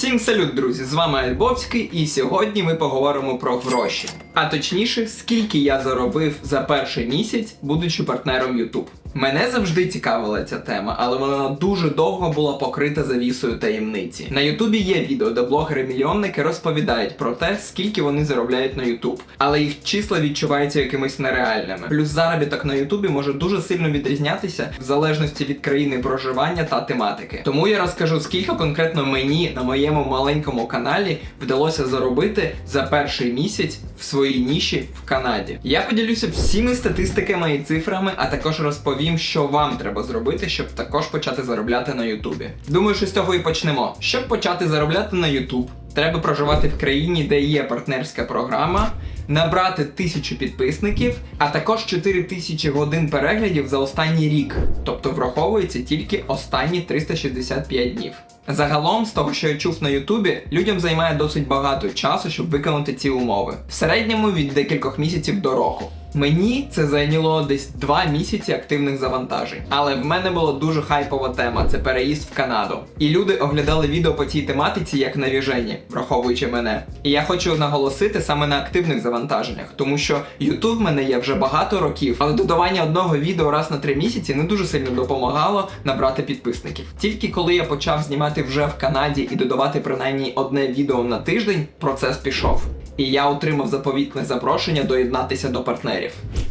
Всім салют, друзі! З вами Альбовський, і сьогодні ми поговоримо про гроші. А точніше, скільки я заробив за перший місяць, будучи партнером YouTube. Мене завжди цікавила ця тема, але вона дуже довго була покрита завісою таємниці. На Ютубі є відео, де блогери-мільйонники розповідають про те, скільки вони заробляють на Ютуб, але їх числа відчуваються якимись нереальними. Плюс заробіток на Ютубі може дуже сильно відрізнятися в залежності від країни проживання та тематики. Тому я розкажу, скільки конкретно мені на моєму маленькому каналі вдалося заробити за перший місяць в своїй ніші в Канаді. Я поділюся всіми статистиками і цифрами, а також розповім, що вам треба зробити, щоб також почати заробляти на Ютубі. Думаю, що з цього і почнемо. Щоб почати заробляти на Ютуб, треба проживати в країні, де є партнерська програма, набрати тисячу підписників, а також 4 тисячі годин переглядів за останній рік. Тобто враховується тільки останні 365 днів. Загалом, з того, що я чув на Ютубі, людям займає досить багато часу, щоб виконати ці умови. В середньому від декількох місяців до року. Мені це зайняло десь 2 місяці активних завантажень. Але в мене була дуже хайпова тема це переїзд в Канаду. І люди оглядали відео по цій тематиці як навіжені, враховуючи мене. І я хочу наголосити саме на активних завантаженнях, тому що YouTube в мене є вже багато років, але додавання одного відео раз на 3 місяці не дуже сильно допомагало набрати підписників. Тільки коли я почав знімати вже в Канаді і додавати принаймні одне відео на тиждень, процес пішов і я отримав заповітне запрошення доєднатися до партнерів.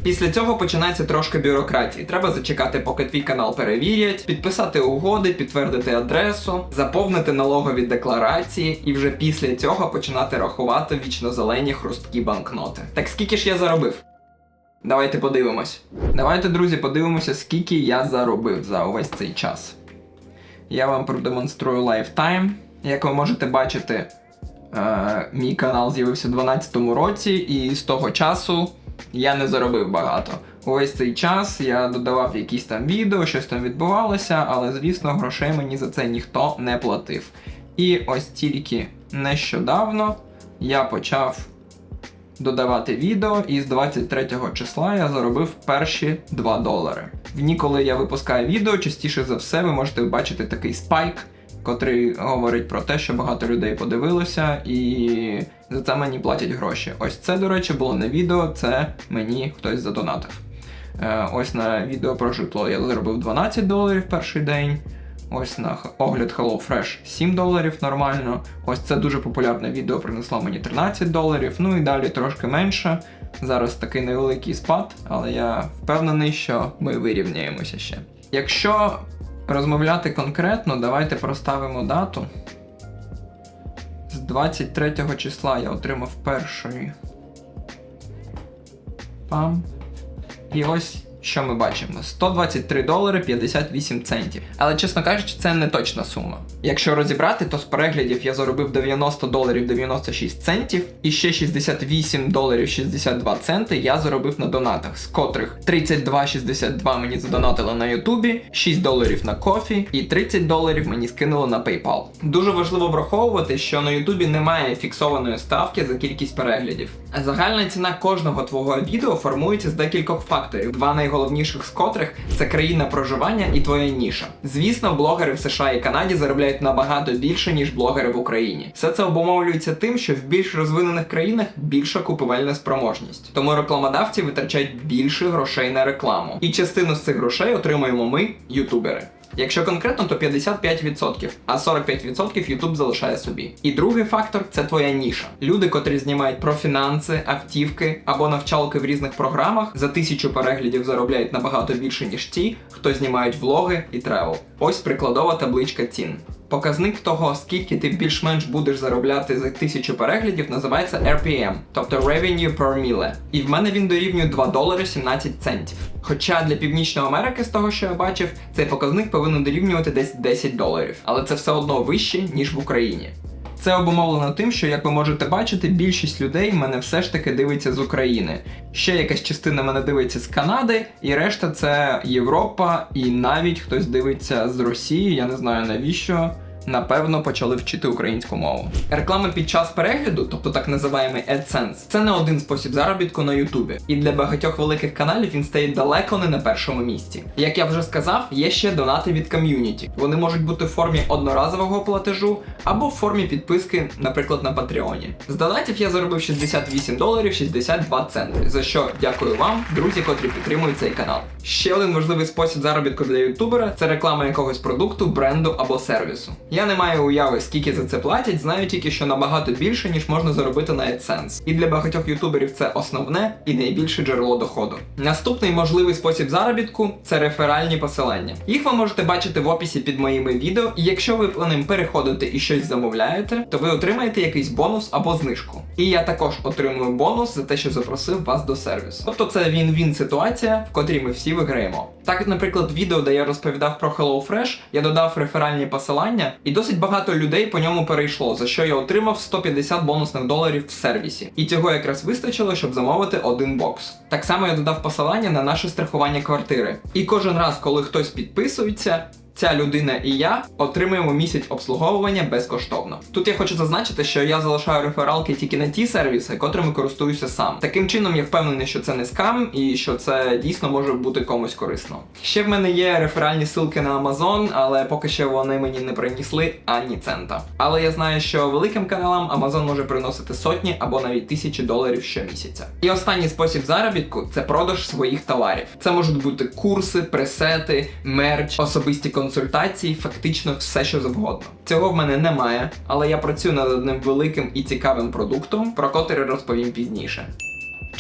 Після цього починається трошки бюрократії. Треба зачекати, поки твій канал перевірять, підписати угоди, підтвердити адресу, заповнити налогові декларації, і вже після цього починати рахувати вічно зелені хрусткі банкноти. Так скільки ж я заробив? Давайте подивимось. Давайте, друзі, подивимося, скільки я заробив за увесь цей час. Я вам продемонструю лайфтайм. Як ви можете бачити, Е, мій канал з'явився у 2012 році, і з того часу я не заробив багато. Увесь цей час я додавав якісь там відео, щось там відбувалося, але звісно, грошей мені за це ніхто не платив. І ось тільки нещодавно я почав додавати відео, і з 23 числа я заробив перші 2 долари. В дні, коли я випускаю відео, частіше за все ви можете бачити такий спайк котрий говорить про те, що багато людей подивилося, і за це мені платять гроші. Ось це, до речі, було не відео, це мені хтось задонатив. Е, ось на відео про житло я заробив 12 доларів перший день. Ось на огляд HelloFresh 7 доларів нормально. Ось це дуже популярне відео принесло мені 13 доларів. Ну і далі трошки менше. Зараз такий невеликий спад, але я впевнений, що ми вирівняємося ще. Якщо розмовляти конкретно, давайте проставимо дату. З 23 числа я отримав першої. Пам. І ось що ми бачимо? 123 долари 58 центів. Але, чесно кажучи, це не точна сума. Якщо розібрати, то з переглядів я заробив 90 доларів 96 центів, і ще 68 доларів 62 центи я заробив на донатах, з котрих 32,62 мені задонатили на Ютубі, 6 доларів на кофі і 30 доларів мені скинули на PayPal. Дуже важливо враховувати, що на Ютубі немає фіксованої ставки за кількість переглядів. Загальна ціна кожного твого відео формується з декількох факторів. Два найголовніших з котрих це країна проживання і твоя ніша. Звісно, блогери в США і Канаді заробляють набагато більше, ніж блогери в Україні. Все це обумовлюється тим, що в більш розвинених країнах більша купівельна спроможність. Тому рекламодавці витрачають більше грошей на рекламу. І частину з цих грошей отримуємо ми, ютубери. Якщо конкретно, то 55%, а 45% YouTube залишає собі. І другий фактор це твоя ніша. Люди, котрі знімають про фінанси, автівки або навчалки в різних програмах, за тисячу переглядів заробляють набагато більше, ніж ті, хто знімають влоги і тревел. Ось прикладова табличка цін. Показник того, скільки ти більш-менш будеш заробляти за тисячу переглядів, називається RPM, тобто Revenue per Mille. І в мене він дорівнює 2 долари 17 центів. Хоча для Північної Америки, з того, що я бачив, цей показник повинен дорівнювати десь 10 доларів, але це все одно вище, ніж в Україні. Це обумовлено тим, що, як ви можете бачити, більшість людей мене все ж таки дивиться з України. Ще якась частина мене дивиться з Канади, і решта це Європа, і навіть хтось дивиться з Росії. Я не знаю навіщо. Напевно, почали вчити українську мову. Реклама під час перегляду, тобто так називаємий AdSense, це не один спосіб заробітку на Ютубі. І для багатьох великих каналів він стає далеко не на першому місці. Як я вже сказав, є ще донати від ком'юніті. Вони можуть бути в формі одноразового платежу або в формі підписки, наприклад, на Патреоні. З донатів я заробив 68 доларів 62 центи, за що дякую вам, друзі, котрі підтримують цей канал. Ще один важливий спосіб заробітку для ютубера це реклама якогось продукту, бренду або сервісу. Я не маю уяви, скільки за це платять, знаю тільки, що набагато більше, ніж можна заробити на AdSense. І для багатьох ютуберів це основне і найбільше джерело доходу. Наступний можливий спосіб заробітку це реферальні посилання. Їх ви можете бачити в описі під моїми відео, і якщо ви по ним переходите і щось замовляєте, то ви отримаєте якийсь бонус або знижку. І я також отримую бонус за те, що запросив вас до сервісу. Тобто це він-він ситуація, в котрій ми всі виграємо. Так, наприклад, відео, де я розповідав про HelloFresh, я додав реферальні посилання, досить багато людей по ньому перейшло, за що я отримав 150 бонусних доларів в сервісі. І цього якраз вистачило, щоб замовити один бокс. Так само я додав посилання на наше страхування квартири. І кожен раз, коли хтось підписується. Ця людина і я отримуємо місяць обслуговування безкоштовно. Тут я хочу зазначити, що я залишаю рефералки тільки на ті сервіси, котрими користуюся сам. Таким чином я впевнений, що це не скам і що це дійсно може бути комусь корисно. Ще в мене є реферальні ссылки на Amazon, але поки що вони мені не принесли ані цента. Але я знаю, що великим каналам Amazon може приносити сотні або навіть тисячі доларів щомісяця. І останній спосіб заробітку це продаж своїх товарів. Це можуть бути курси, пресети, мерч, особисті консультації, фактично все, що завгодно. Цього в мене немає, але я працюю над одним великим і цікавим продуктом, про котрий розповім пізніше.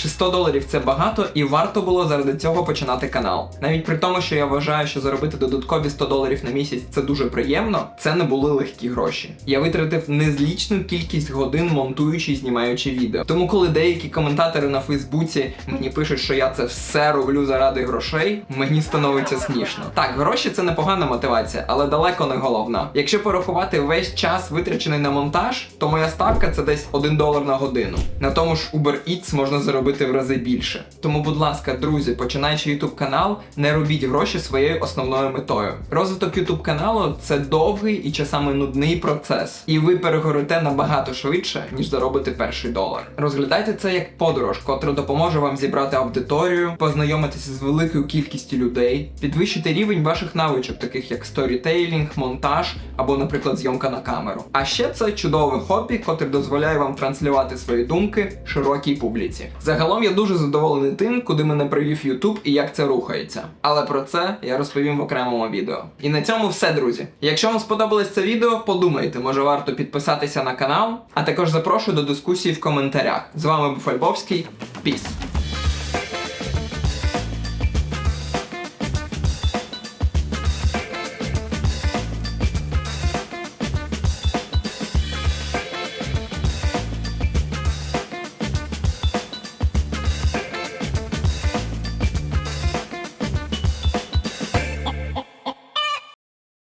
Чи 100 доларів це багато, і варто було заради цього починати канал. Навіть при тому, що я вважаю, що заробити додаткові 100 доларів на місяць це дуже приємно, це не були легкі гроші. Я витратив незлічну кількість годин монтуючи і знімаючи відео. Тому, коли деякі коментатори на Фейсбуці мені пишуть, що я це все роблю заради грошей, мені становиться смішно. Так, гроші це непогана мотивація, але далеко не головна. Якщо порахувати весь час витрачений на монтаж, то моя ставка це десь 1 долар на годину. На тому ж Uber Eats можна заробити в рази більше. Тому, будь ласка, друзі, починаючи YouTube канал, не робіть гроші своєю основною метою. Розвиток YouTube каналу це довгий і часами нудний процес, і ви перегорите набагато швидше, ніж заробити перший долар. Розглядайте це як подорож, котра допоможе вам зібрати аудиторію, познайомитися з великою кількістю людей, підвищити рівень ваших навичок, таких як сторітейлінг, монтаж або, наприклад, зйомка на камеру. А ще це чудове хобі, котре дозволяє вам транслювати свої думки широкій публіці. Загалом я дуже задоволений тим, куди мене привів YouTube і як це рухається. Але про це я розповім в окремому відео. І на цьому все, друзі. Якщо вам сподобалось це відео, подумайте, може варто підписатися на канал, а також запрошую до дискусії в коментарях. З вами був Альбовський. Піс!